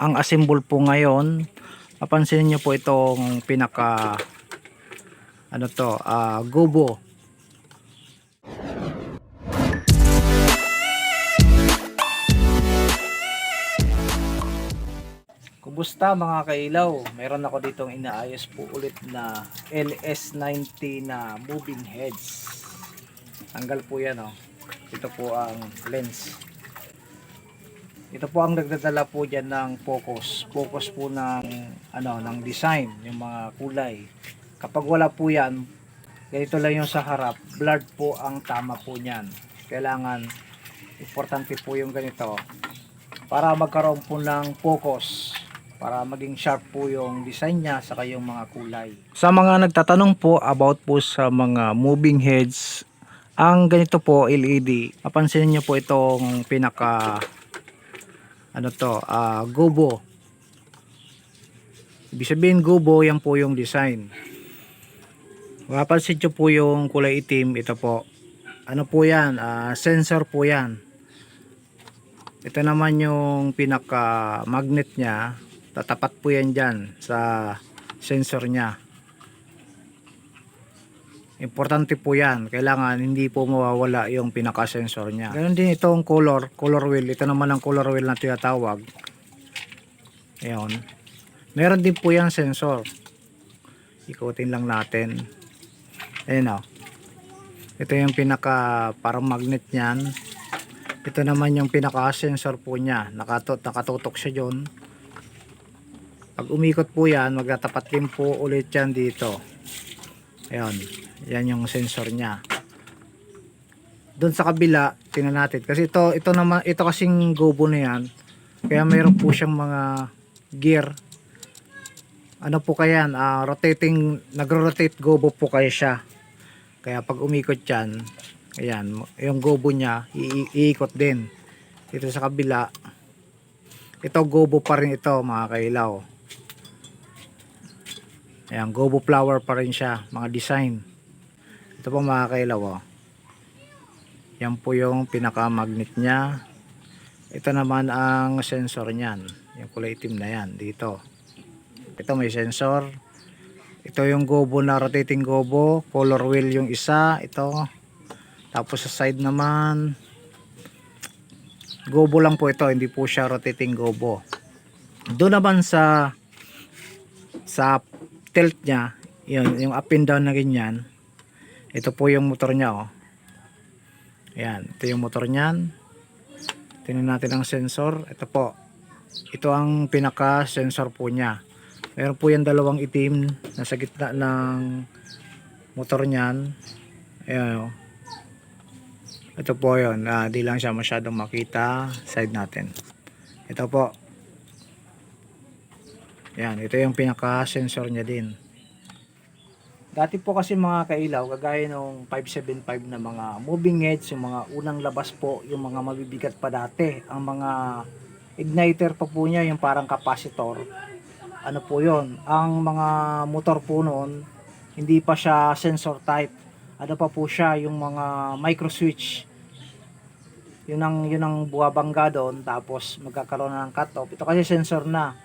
ang assemble po ngayon papansinin nyo po itong pinaka ano to ah, gobo Kumusta mga kailaw? Meron ako ditong inaayos po ulit na LS90 na moving heads. Tanggal po yan oh. Ito po ang lens. Ito po ang nagdadala po dyan ng focus. Focus po ng ano ng design, yung mga kulay. Kapag wala po yan, ganito lang yung sa harap, blurred po ang tama po niyan. Kailangan importante po yung ganito para magkaroon po ng focus para maging sharp po yung design niya saka yung mga kulay. Sa mga nagtatanong po about po sa mga moving heads, ang ganito po LED, papansinin niyo po itong pinaka ano to, ah gobo. Ibig sabihin gobo, yan po yung design. Mapapansin niyo po yung kulay itim, ito po. Ano po yan? Ah, sensor po yan. Ito naman yung pinaka magnet niya. Tatapat po yan dyan sa sensor niya. Importante po yan. Kailangan hindi po mawawala yung pinaka sensor niya. Ganon din itong color, color wheel. Ito naman ang color wheel na tinatawag. Ayan. Meron din po yan sensor. Ikutin lang natin. Ayan o. Ito yung pinaka parang magnet niyan. Ito naman yung pinaka sensor po niya. Nakatot, nakatutok siya dyan. Pag umikot po yan, magtatapat din po ulit yan dito. Ayan. Yan yung sensor niya. Doon sa kabila, tingnan natin. Kasi ito, ito naman, ito kasing gobo na yan. Kaya mayroon po siyang mga gear. Ano po kaya yan? Ah, rotating, nagro-rotate gobo po kaya siya. Kaya pag umikot yan, ayan, yung gobo niya, ii- iikot din. Dito sa kabila, ito gobo pa rin ito mga kailaw. Ayan, gobo flower pa rin siya, mga design. Ito po mga kailaw, oh. Yan po yung pinaka-magnet niya. Ito naman ang sensor niyan. Yung kulay itim na yan, dito. Ito may sensor. Ito yung gobo na rotating gobo. Color wheel yung isa. Ito. Tapos sa side naman, gobo lang po ito. Hindi po siya rotating gobo. Doon naman sa sa tilt niya, yun, yung up and down na ganyan, ito po yung motor niya, oh. Ayan, ito yung motor niyan. Tingnan natin ang sensor. Ito po. Ito ang pinaka-sensor po niya. Meron po yan dalawang itim nasa gitna ng motor niyan. Ayan, oh. Ito po yun. Ah, di lang siya masyadong makita. Side natin. Ito po. Yan, ito yung pinaka-sensor niya din. Dati po kasi mga kailaw, kagaya nung 575 na mga moving heads, yung mga unang labas po, yung mga mabibigat pa dati, ang mga igniter pa po niya, yung parang capacitor. Ano po yon Ang mga motor po noon, hindi pa siya sensor type. Ano pa po siya, yung mga micro switch. Yun ang, yun ang buwabangga doon, tapos magkakaroon na ng cut-off. Ito kasi sensor na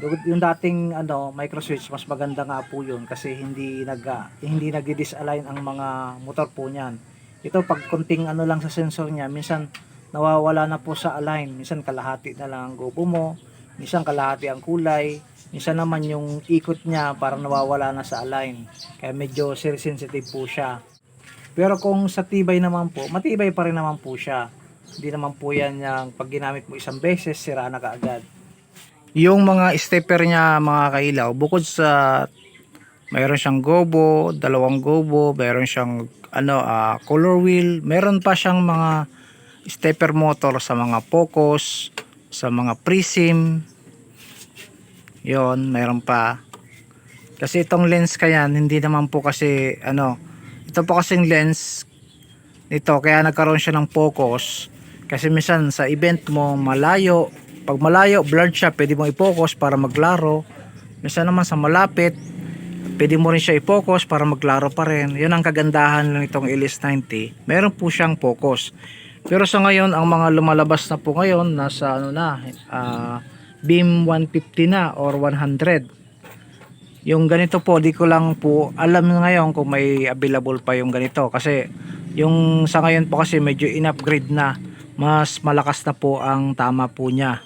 yung dating ano micro switch mas maganda nga po yun kasi hindi nag hindi nagdi-disalign ang mga motor po niyan. Ito pag konting ano lang sa sensor niya, minsan nawawala na po sa align. Minsan kalahati na lang ang gobo mo, minsan kalahati ang kulay, minsan naman yung ikot niya parang nawawala na sa align. Kaya medyo sensitive po siya. Pero kung sa tibay naman po, matibay pa rin naman po siya. Hindi naman po yan yung pag ginamit mo isang beses, sira na kaagad yung mga stepper niya mga kailaw bukod sa mayroon siyang gobo dalawang gobo mayroon siyang ano ah, color wheel meron pa siyang mga stepper motor sa mga focus sa mga prism yon meron pa. Kasi itong lens kayan hindi naman po kasi ano ito po kasing lens nito kaya nagkaroon siya ng focus kasi minsan sa event mo malayo pag malayo blurred siya pwede mo i-focus para maglaro. Minsan naman sa malapit pwede mo rin siya i-focus para maglaro pa rin. Yun ang kagandahan ng itong LS90 meron po siyang focus. Pero sa ngayon ang mga lumalabas na po ngayon nasa ano na ah, beam 150 na or 100 yung ganito po di ko lang po alam ngayon kung may available pa yung ganito. Kasi yung sa ngayon po kasi medyo in-upgrade na. Mas malakas na po ang tama po niya